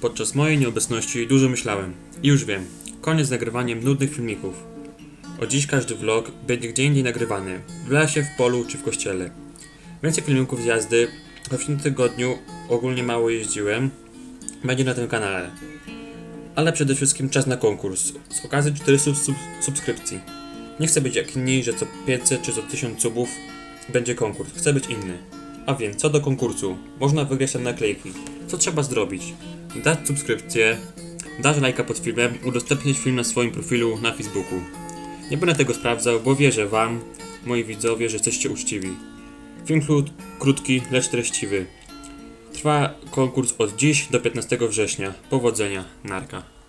Podczas mojej nieobecności dużo myślałem. I już wiem. Koniec z nagrywaniem nudnych filmików. Od dziś każdy vlog będzie gdzie indziej nagrywany. W lesie, w polu czy w kościele. Więcej filmików z jazdy, choć w tym tygodniu ogólnie mało jeździłem, będzie na tym kanale. Ale przede wszystkim czas na konkurs. Z okazji 400 sub subskrypcji. Nie chcę być jak inni, że co 500 czy co 1000 subów będzie konkurs. Chcę być inny. A więc, co do konkursu. Można wygrać tam naklejki. Co trzeba zrobić? Dać subskrypcję, dać lajka pod filmem, udostępnić film na swoim profilu na Facebooku. Nie będę tego sprawdzał, bo wierzę wam, moi widzowie, że jesteście uczciwi. Film krót, krótki, lecz treściwy. Trwa konkurs od dziś do 15 września. Powodzenia, narka.